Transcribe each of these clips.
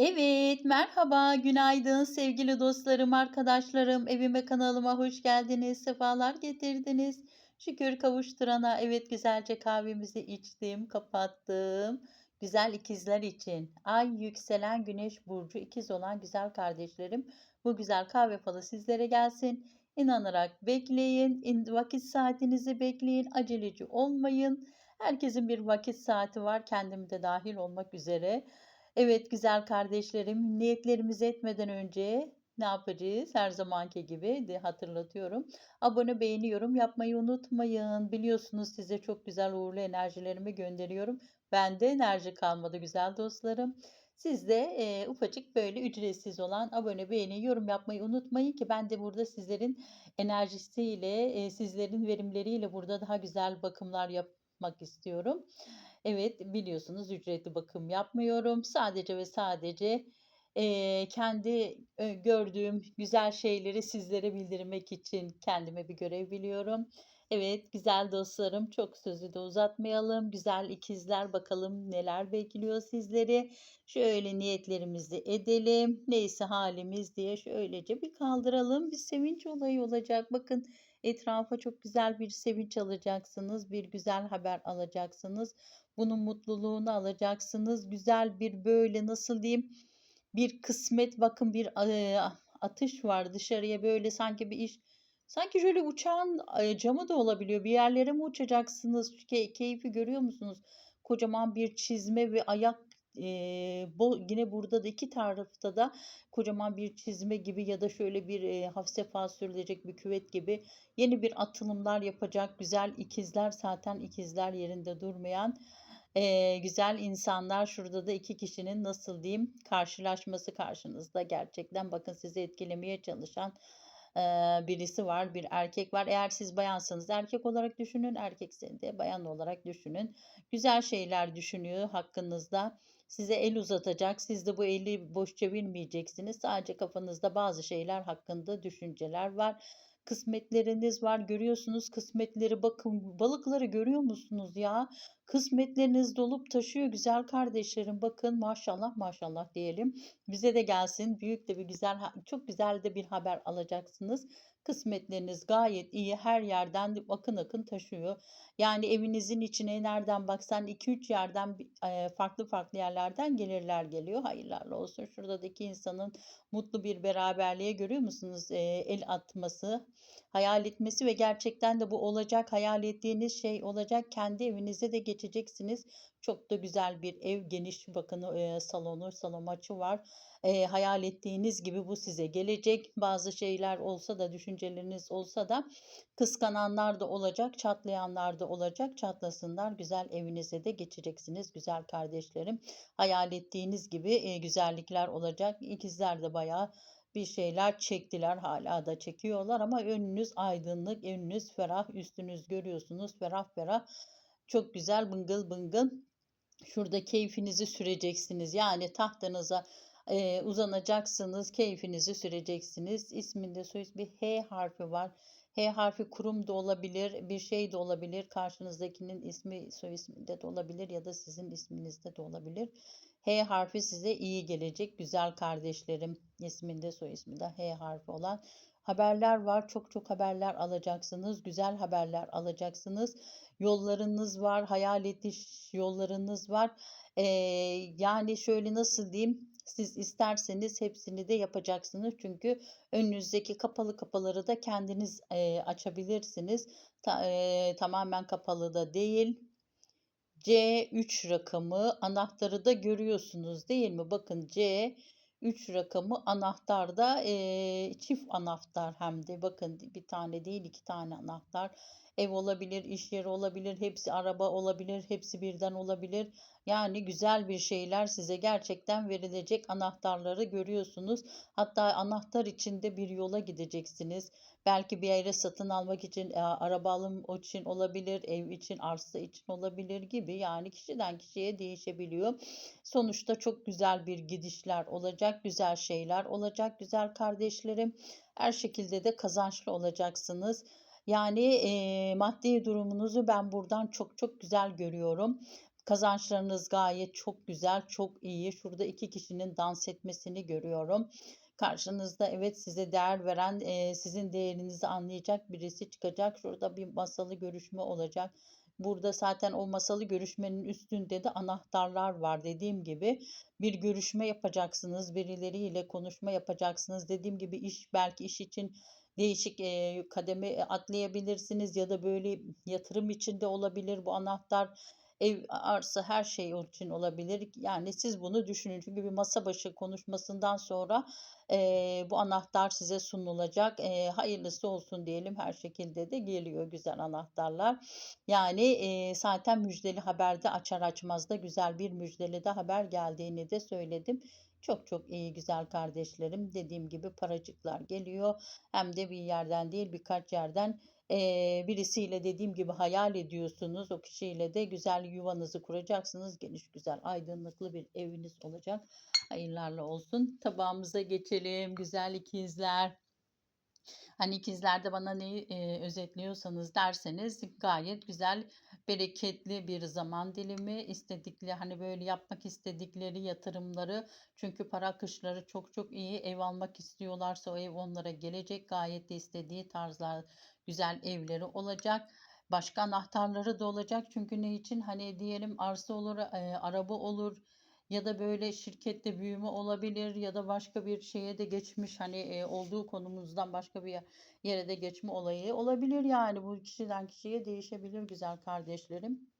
Evet, merhaba, günaydın sevgili dostlarım, arkadaşlarım. Evime, kanalıma hoş geldiniz, sefalar getirdiniz. Şükür kavuşturana. Evet, güzelce kahvemizi içtim, kapattım. Güzel ikizler için. Ay, yükselen, güneş burcu ikiz olan güzel kardeşlerim. Bu güzel kahve falı sizlere gelsin. İnanarak bekleyin, in- vakit saatinizi bekleyin, aceleci olmayın. Herkesin bir vakit saati var, kendim de dahil olmak üzere. Evet güzel kardeşlerim, niyetlerimizi etmeden önce ne yapacağız? Her zamanki gibi de hatırlatıyorum. Abone, beğeni, yorum yapmayı unutmayın. Biliyorsunuz size çok güzel uğurlu enerjilerimi gönderiyorum. Bende enerji kalmadı güzel dostlarım. Siz de e, ufacık böyle ücretsiz olan abone, beğeni, yorum yapmayı unutmayın ki ben de burada sizlerin enerjisiyle, e, sizlerin verimleriyle burada daha güzel bakımlar yapmak istiyorum. Evet, biliyorsunuz ücretli bakım yapmıyorum. Sadece ve sadece, eee, kendi, eee, gördüğüm güzel şeyleri sizlere bildirmek için kendime bir görev biliyorum. Evet, güzel dostlarım, çok sözü de uzatmayalım. Güzel ikizler, bakalım neler bekliyor sizleri. Şöyle niyetlerimizi edelim. Neyse halimiz diye şöylece bir kaldıralım. Bir sevinç olayı olacak. Bakın etrafa çok güzel bir sevinç alacaksınız. Bir güzel haber alacaksınız. Bunun mutluluğunu alacaksınız. Güzel bir böyle nasıl diyeyim bir kısmet bakın bir eee, atış var dışarıya böyle sanki bir iş sanki şöyle uçağın camı da olabiliyor. Bir yerlere mi uçacaksınız? Key- keyfi görüyor musunuz? Kocaman bir çizme ve ayak eee, bu yine burada da iki tarafta da kocaman bir çizme gibi ya da şöyle bir eee hafif sefa sürülecek bir küvet gibi yeni bir atılımlar yapacak güzel ikizler zaten ikizler yerinde durmayan Eee, güzel insanlar şurada da 2 kişinin nasıl diyeyim karşılaşması karşınızda. Gerçekten bakın sizi etkilemeye çalışan, eee, birisi var, bir erkek var. Eğer siz bayansanız erkek olarak düşünün, erkekseniz de bayan olarak düşünün. Güzel şeyler düşünüyor hakkınızda. Size el uzatacak. Siz de bu eli boş çevirmeyeceksiniz. Sadece kafanızda bazı şeyler hakkında düşünceler var. Kısmetleriniz var. Görüyorsunuz kısmetleri bakın balıkları görüyor musunuz ya? Kısmetleriniz dolup taşıyor güzel kardeşlerim. Bakın maşallah maşallah diyelim. Bize de gelsin. Büyük de bir güzel, çok güzel de bir haber alacaksınız. Kısmetleriniz gayet iyi. Her yerden de akın akın taşıyor. Yani evinizin içine nereden baksan 2-3 yerden farklı farklı yerlerden gelirler geliyor. Hayırlarlı olsun. Şuradaki insanın mutlu bir beraberliğe görüyor musunuz? El atması, hayal etmesi ve gerçekten de bu olacak. Hayal ettiğiniz şey olacak. Kendi evinize de geçeceksiniz. Çok da güzel bir ev, geniş bakın salonu, salon açı var. Eee, hayal ettiğiniz gibi bu size gelecek. Bazı şeyler olsa da, düşünceleriniz olsa da kıskananlar da olacak, çatlayanlar da olacak. Çatlasınlar. Güzel evinize de geçeceksiniz güzel kardeşlerim. Hayal ettiğiniz gibi eee, güzellikler olacak. İkizler de bayağı bir şeyler çektiler. Hala da çekiyorlar ama önünüz aydınlık, önünüz ferah, üstünüz görüyorsunuz ferah ferah. Çok güzel bıngıl bıngıl şurada keyfinizi süreceksiniz. Yani tahtınıza eee, uzanacaksınız, keyfinizi süreceksiniz. İsminde soy bir H harfi var. H harfi kurum da olabilir, bir şey de olabilir. Karşınızdakinin ismi, soy isminde de olabilir ya da sizin isminizde de olabilir. H harfi size iyi gelecek. Güzel kardeşlerim isminde, soy isminde H harfi olan haberler var. Çok çok haberler alacaksınız. Güzel haberler alacaksınız. Yollarınız var, hayal ediş yollarınız var. Eee, yani şöyle nasıl diyeyim? Siz isterseniz hepsini de yapacaksınız. Çünkü önünüzdeki kapalı kapıları da kendiniz eee, açabilirsiniz. Ta- eee, tamamen kapalı da değil. C3 rakamı anahtarı da görüyorsunuz değil mi? Bakın C3 rakamı anahtarda eee, çift anahtar hem de bakın bir tane değil iki tane anahtar. Ev olabilir, iş yeri olabilir, hepsi araba olabilir, hepsi birden olabilir. Yani güzel bir şeyler size gerçekten verilecek anahtarları görüyorsunuz. Hatta anahtar içinde bir yola gideceksiniz. Belki bir yere satın almak için, e, araba alım için olabilir, ev için, arsa için olabilir gibi. Yani kişiden kişiye değişebiliyor. Sonuçta çok güzel bir gidişler olacak, güzel şeyler olacak, güzel kardeşlerim. Her şekilde de kazançlı olacaksınız. Yani e, maddi durumunuzu ben buradan çok çok güzel görüyorum. Kazançlarınız gayet çok güzel, çok iyi. Şurada iki kişinin dans etmesini görüyorum. Karşınızda evet size değer veren, eee, sizin değerinizi anlayacak birisi çıkacak. Şurada bir masalı görüşme olacak. Burada zaten o masalı görüşmenin üstünde de anahtarlar var. Dediğim gibi bir görüşme yapacaksınız, birileriyle konuşma yapacaksınız. Dediğim gibi iş belki iş için değişik eee, kademe atlayabilirsiniz ya da böyle yatırım için de olabilir bu anahtar. Ev, arsa her şey için olabilir. Yani siz bunu düşünün. Çünkü bir masa başı konuşmasından sonra eee, bu anahtar size sunulacak. Eee, hayırlısı olsun diyelim. Her şekilde de geliyor güzel anahtarlar. Yani eee, zaten müjdeli haberde açar açmaz da güzel bir müjdeli de haber geldiğini de söyledim. Çok çok iyi güzel kardeşlerim. Dediğim gibi paracıklar geliyor. Hem de bir yerden değil birkaç yerden Eee, birisiyle dediğim gibi hayal ediyorsunuz. O kişiyle de güzel yuvanızı kuracaksınız. Geniş, güzel, aydınlıklı bir eviniz olacak. Hayırlarla olsun. Tabağımıza geçelim. Güzel ikizler. Hani ikizlerde bana neyi eee, özetliyorsanız derseniz gayet güzel, bereketli bir zaman dilimi. İstedikleri hani böyle yapmak istedikleri yatırımları çünkü para akışları çok çok iyi. Ev almak istiyorlarsa o ev onlara gelecek. Gayet de istediği tarzlar güzel evleri olacak. Başka anahtarları da olacak. Çünkü ne için? Hani diyelim arsa olur, eee, araba olur ya da böyle şirkette büyüme olabilir ya da başka bir şeye de geçmiş hani eee, olduğu konumuzdan başka bir yere de geçme olayı olabilir yani bu kişiden kişiye değişebilir güzel kardeşlerim.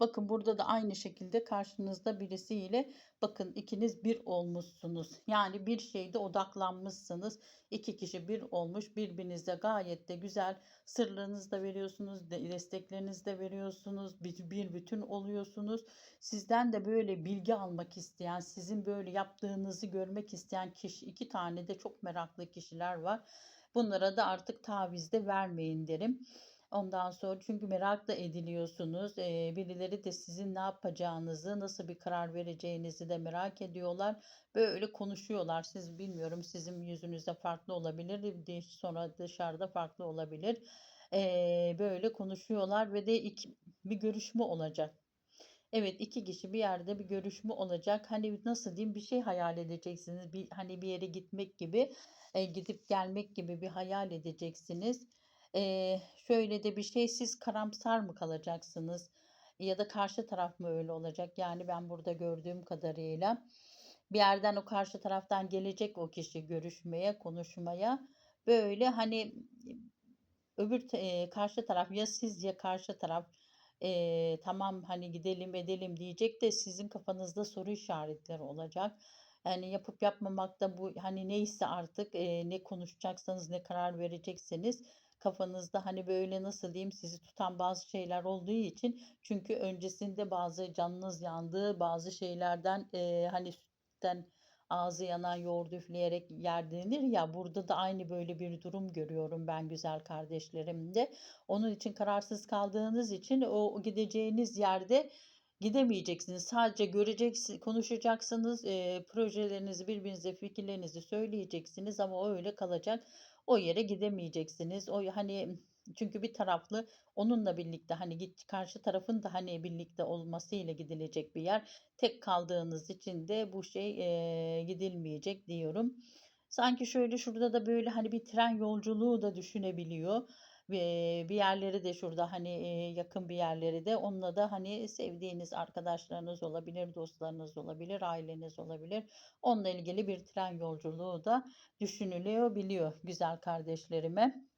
Bakın burada da aynı şekilde karşınızda birisiyle bakın ikiniz bir olmuşsunuz. Yani bir şeyde odaklanmışsınız. İki kişi bir olmuş. Birbirinize gayet de güzel sırlarınızı da veriyorsunuz. de- Desteklerinizi de veriyorsunuz. Bir, bir bütün oluyorsunuz. Sizden de böyle bilgi almak isteyen, sizin böyle yaptığınızı görmek isteyen kişi iki tane de çok meraklı kişiler var. Bunlara da artık taviz de vermeyin derim. Ondan sonra çünkü merak da ediliyorsunuz. Eee, birileri de sizin ne yapacağınızı, nasıl bir karar vereceğinizi de merak ediyorlar. Böyle konuşuyorlar. Siz bilmiyorum sizin yüzünüzde farklı olabilir. Sonra dışarıda farklı olabilir. Eee, böyle konuşuyorlar ve de iki, bir görüşme olacak. Evet, 2 kişi bir yerde bir görüşme olacak. Hani nasıl diyeyim bir şey hayal edeceksiniz. Bir hani bir yere gitmek gibi, eee, gidip gelmek gibi bir hayal edeceksiniz. Eee, şöyle de bir şey siz karamsar mı kalacaksınız ya da karşı taraf mı öyle olacak? Yani ben burada gördüğüm kadarıyla bir yerden o karşı taraftan gelecek o kişi görüşmeye, konuşmaya. Böyle hani öbür eee, karşı taraf ya siz ya karşı taraf eee, tamam hani gidelim edelim diyecek de sizin kafanızda soru işaretleri olacak. Yani yapıp yapmamakta bu hani neyse artık eee, ne konuşacaksanız ne karar verecekseniz kafanızda hani böyle nasıl diyeyim sizi tutan bazı şeyler olduğu için çünkü öncesinde bazı canınız yandığı bazı şeylerden eee, hani sütten ağzı yanan yoğurdu üfleyerek yer denir ya burada da aynı böyle bir durum görüyorum ben güzel kardeşlerimde. Onun için kararsız kaldığınız için o gideceğiniz yerde gidemeyeceksiniz. Sadece göreceksiniz, konuşacaksınız, eee, projelerinizi birbirinize fikirlerinizi söyleyeceksiniz ama o öyle kalacak. O yere gidemeyeceksiniz. O hani çünkü bir taraflı onunla birlikte hani git karşı tarafın da hani birlikte olmasıyla gidilecek bir yer. Tek kaldığınız için de bu şey eee, gidilmeyecek diyorum. Sanki şöyle şurada da böyle hani bir tren yolculuğu da düşünebiliyor. Bir yerleri de şurada hani yakın bir yerleri de onunla da hani sevdiğiniz arkadaşlarınız olabilir, dostlarınız olabilir, aileniz olabilir. Onunla ilgili bir tren yolculuğu da düşünülüyor, biliyor güzel kardeşlerime.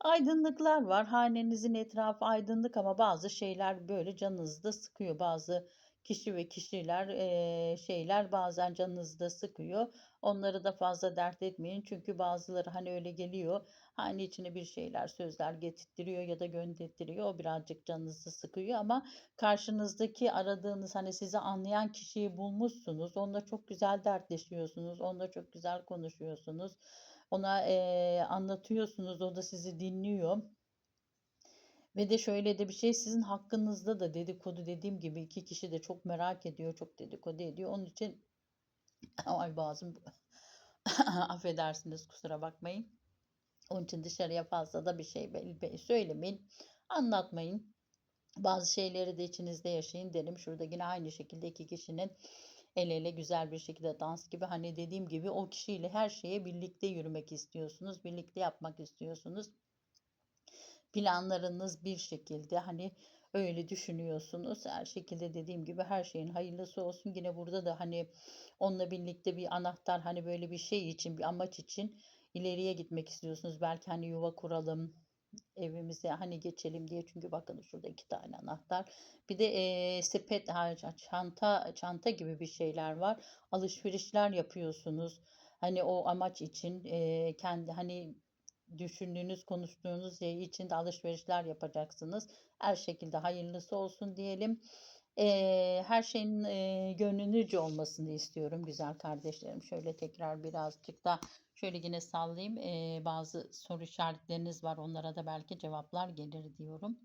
Aydınlıklar var. Hanenizin etrafı aydınlık ama bazı şeyler böyle canınızı da sıkıyor. Bazı kişi ve kişiler, eee, şeyler bazen canınızı da sıkıyor. Onları da fazla dert etmeyin. Çünkü bazıları hani öyle geliyor. Hani içine bir şeyler, sözler getirtiyor ya da gönderttiriyor. O birazcık canınızı sıkıyor ama karşınızdaki aradığınız hani sizi anlayan kişiyi bulmuşsunuz. Onunla çok güzel dertleşiyorsunuz. Onunla çok güzel konuşuyorsunuz. Ona, eee, anlatıyorsunuz, o da sizi dinliyor. Ve de şöyle de bir şey, sizin hakkınızda da dedikodu dediğim gibi 2 kişi de çok merak ediyor, çok dedikodu ediyor. Onun için ay boğazım affedersiniz kusura bakmayın. Onun için dışarıya fazla da bir şey söylemeyin, anlatmayın. Bazı şeyleri de içinizde yaşayın derim. Şurada yine aynı şekilde 2 kişinin el ele güzel bir şekilde dans gibi hani dediğim gibi o kişiyle her şeye birlikte yürümek istiyorsunuz. Birlikte yapmak istiyorsunuz. Planlarınız bir şekilde hani öyle düşünüyorsunuz. Her şekilde dediğim gibi her şeyin hayırlısı olsun. Yine burada da hani onunla birlikte bir anahtar hani böyle bir şey için bir amaç için ileriye gitmek istiyorsunuz. Belki hani yuva kuralım, evimize hani geçelim diye. Çünkü bakın şurada iki tane anahtar. Bir de eee, sepet, çanta, çanta gibi bir şeyler var. Alışverişler yapıyorsunuz. Hani o amaç için eee, kendi hani düşündüğünüz, konuştuğunuz şey için alışverişler yapacaksınız. Her şekilde hayırlısı olsun diyelim. Eee, her şeyin eee, gönlünüzce olmasını istiyorum güzel kardeşlerim. Şöyle tekrar birazcık da şöyle yine sallayayım. Eee, bazı soru işaretleriniz var. Onlara da belki cevaplar gelir diyorum.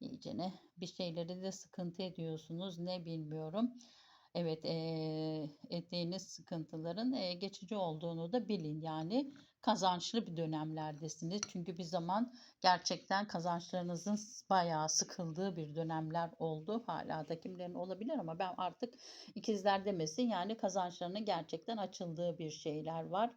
İyicene bir şeyleri de sıkıntı ediyorsunuz. Ne bilmiyorum. Evet, eee, ettiğiniz sıkıntıların eee, geçici olduğunu da bilin. Yani kazançlı bir dönemlerdesiniz. Çünkü bir zaman gerçekten kazançlarınızın bayağı sıkıldığı bir dönemler oldu. Hala da kimlerin olabilir ama ben artık ikizler demesin yani kazançlarının gerçekten açıldığı bir şeyler var.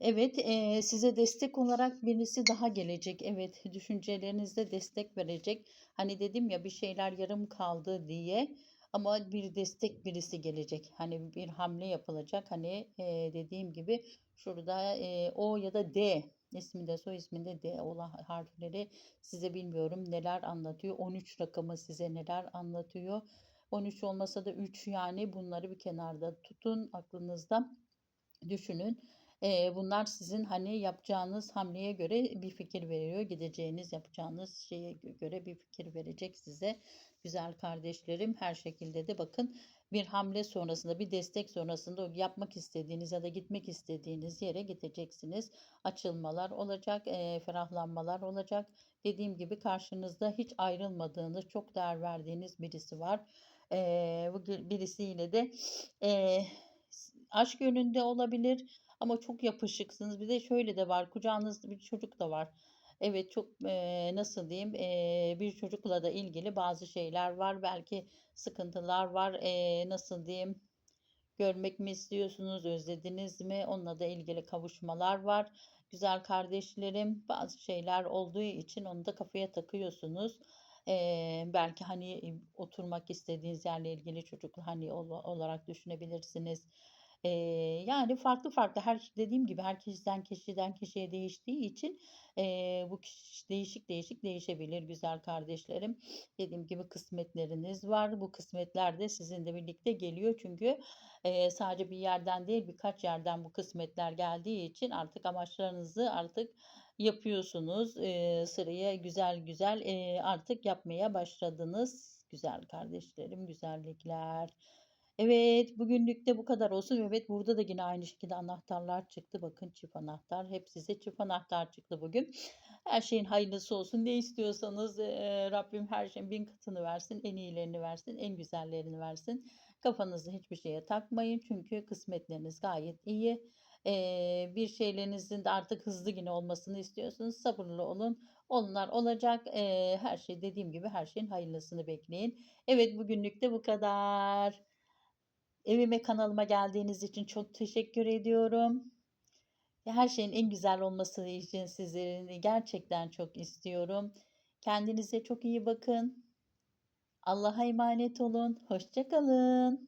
Evet, eee, size destek olarak birisi daha gelecek. Evet, düşüncelerinizde destek verecek. Hani dedim ya bir şeyler yarım kaldı diye ama bir destek birisi gelecek. Hani bir hamle yapılacak. Hani eee, dediğim gibi şurada eee, O ya da D isminde soy isminde D olan harfleri size bilmiyorum neler anlatıyor. 13 rakamı size neler anlatıyor. 13 olmasa da 3 yani bunları bir kenarda tutun aklınızda düşünün. Bunlar sizin hani yapacağınız hamleye göre bir fikir veriyor. Gideceğiniz yapacağınız şeye gö- göre bir fikir verecek size. Güzel kardeşlerim her şekilde de bakın bir hamle sonrasında bir destek sonrasında yapmak istediğiniz ya da gitmek istediğiniz yere gideceksiniz. Açılmalar olacak, eee, ferahlanmalar olacak. Dediğim gibi karşınızda hiç ayrılmadığınız, çok değer verdiğiniz birisi var. Eee, bu birisiyle de eee, aşk yönünde olabilir ama çok yapışıksınız. Bir de şöyle de var, kucağınızda bir çocuk da var. Evet, çok, eee, nasıl diyeyim, eee, bir çocukla da ilgili bazı şeyler var. Belki sıkıntılar var. Eee, nasıl diyeyim, görmek mi istiyorsunuz, özlediniz mi? Onunla da ilgili kavuşmalar var. Güzel kardeşlerim, bazı şeyler olduğu için onu da kafaya takıyorsunuz. Eee, belki hani oturmak istediğiniz yerle ilgili çocuklu hani ola- olarak düşünebilirsiniz. Eee, yani farklı farklı her dediğim gibi her kişiden kişiden kişiye değiştiği için eee, bu kişi değişik değişik değişebilir güzel kardeşlerim. Dediğim gibi kısmetleriniz var. Bu kısmetler de sizinle birlikte geliyor. Çünkü eee, sadece bir yerden değil birkaç yerden bu kısmetler geldiği için artık amaçlarınızı artık yapıyorsunuz. Eee, sıraya güzel güzel eee, artık yapmaya başladınız. Güzel kardeşlerim, güzellikler. Evet, bugünlük de bu kadar olsun. Evet, burada da yine aynı şekilde anahtarlar çıktı. Bakın çift anahtar. Hep size çift anahtar çıktı bugün. Her şeyin hayırlısı olsun. Ne istiyorsanız eee, Rabbim her şeyin bin katını versin. En iyilerini versin. En güzellerini versin. Kafanızı hiçbir şeye takmayın. Çünkü kısmetleriniz gayet iyi. Eee, bir şeylerinizin de artık hızlı yine olmasını istiyorsunuz. Sabırlı olun. Onlar olacak. Eee, her şey dediğim gibi her şeyin hayırlısını bekleyin. Evet, bugünlük de bu kadar. Evime, kanalıma geldiğiniz için çok teşekkür ediyorum. Her şeyin en güzel olması için sizlerin gerçekten çok istiyorum. Kendinize çok iyi bakın. Allah'a emanet olun. Hoşça kalın.